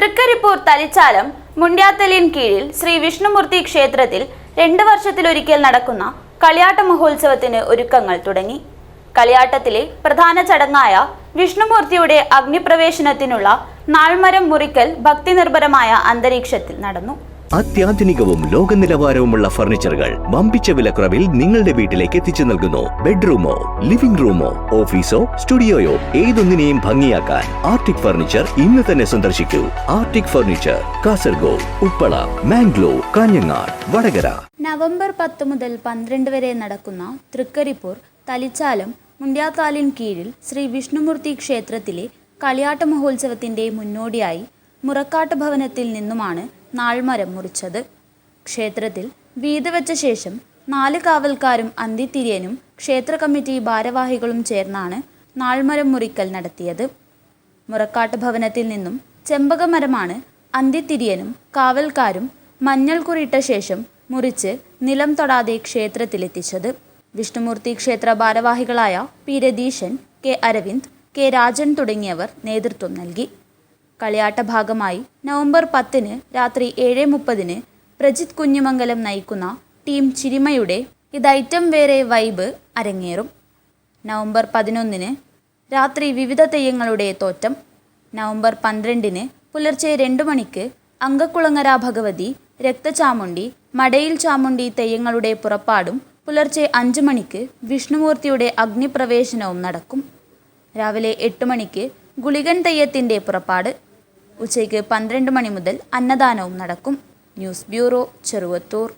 തൃക്കരിപ്പൂർ തലിച്ചാലം മുണ്ട്യാത്തലിൻ കീഴിൽ ശ്രീ വിഷ്ണുമൂർത്തി ക്ഷേത്രത്തിൽ രണ്ട് വർഷത്തിലൊരിക്കൽ നടക്കുന്ന കളിയാട്ട മഹോത്സവത്തിന് ഒരുക്കങ്ങൾ തുടങ്ങി. കളിയാട്ടത്തിലെ പ്രധാന ചടങ്ങായ വിഷ്ണുമൂർത്തിയുടെ അഗ്നിപ്രവേശനത്തിനുള്ള നാൾമരം മുറിക്കൽ ഭക്തിനിർഭരമായ അന്തരീക്ഷത്തിൽ നടന്നു. അത്യാധുനികവും ലോക നിലവാരവുമുള്ള ഫർണിച്ചറുകൾ വമ്പിച്ച വിലക്കുറവിൽ നിങ്ങളുടെ വീട്ടിലേക്ക് എത്തിച്ചു നൽകുന്നു. ബെഡ്റൂമോ ലിവിംഗ് റൂമോ ഓഫീസോ സ്റ്റുഡിയോയോ ഏതൊന്നിനെയും ഭംഗിയാക്കാൻ ആർട്ടിക് ഫർണിച്ചർ ഇന്ന് തന്നെ സന്ദർശിക്കൂ. Arctic furniture Kasaragod Uppala Mangalore Kanhangad Vadakara. November പത്ത് മുതൽ പന്ത്രണ്ട് വരെ നടക്കുന്ന തൃക്കരിപ്പൂർ തലിച്ചാലം മുണ്ട്യാത്താലിൻ കീഴിൽ ശ്രീ വിഷ്ണുമൂർത്തി ക്ഷേത്രത്തിലെ കളിയാട്ട മഹോത്സവത്തിന്റെ മുന്നോടിയായി മുറക്കാട്ട് ഭവനത്തിൽ നിന്നുമാണ് നാൾമരം മുറിച്ചത്. ക്ഷേത്രത്തിൽ വീതി വച്ച ശേഷം നാല് കാവൽക്കാരും അന്തിത്തിരിയനും ക്ഷേത്ര കമ്മിറ്റി ഭാരവാഹികളും ചേർന്നാണ് നാൾമരം മുറിക്കൽ നടത്തിയത്. മുറക്കാട്ട് ഭവനത്തിൽ നിന്നും ചെമ്പകമരമാണ് അന്തിത്തിരിയനും കാവൽക്കാരും മഞ്ഞൾ കുറിയിട്ട ശേഷം മുറിച്ച് നിലം തൊടാതെ ക്ഷേത്രത്തിലെത്തിച്ചത്. വിഷ്ണുമൂർത്തി ക്ഷേത്ര ഭാരവാഹികളായ P Ratheeshan K Aravind K Rajan തുടങ്ങിയവർ നേതൃത്വം നൽകി. കളിയാട്ട ഭാഗമായി നവംബർ പത്തിന് രാത്രി ഏഴ് മുപ്പതിന് പ്രജിത് കുഞ്ഞുമംഗലം നയിക്കുന്ന ടീം ചിരിമയുടെ ഇതൈറ്റം വേറെ വൈബ് അരങ്ങേറും. നവംബർ പതിനൊന്നിന് രാത്രി വിവിധ തെയ്യങ്ങളുടെ തോറ്റം. നവംബർ പന്ത്രണ്ടിന് പുലർച്ചെ രണ്ടു മണിക്ക് അങ്കക്കുളങ്ങര ഭഗവതി രക്തചാമുണ്ടി മടയിൽ ചാമുണ്ടി തെയ്യങ്ങളുടെ പുറപ്പാടും പുലർച്ചെ അഞ്ചു മണിക്ക് വിഷ്ണുമൂർത്തിയുടെ അഗ്നിപ്രവേശനവും നടക്കും. രാവിലെ എട്ട് മണിക്ക് ഗുളികൻ തെയ്യത്തിന്റെ പുറപ്പാട് ഉച്ചയ്ക്ക് പന്ത്രണ്ട് മണി മുതൽ അന്നദാനവും നടക്കും. News bureau Cheruvathur.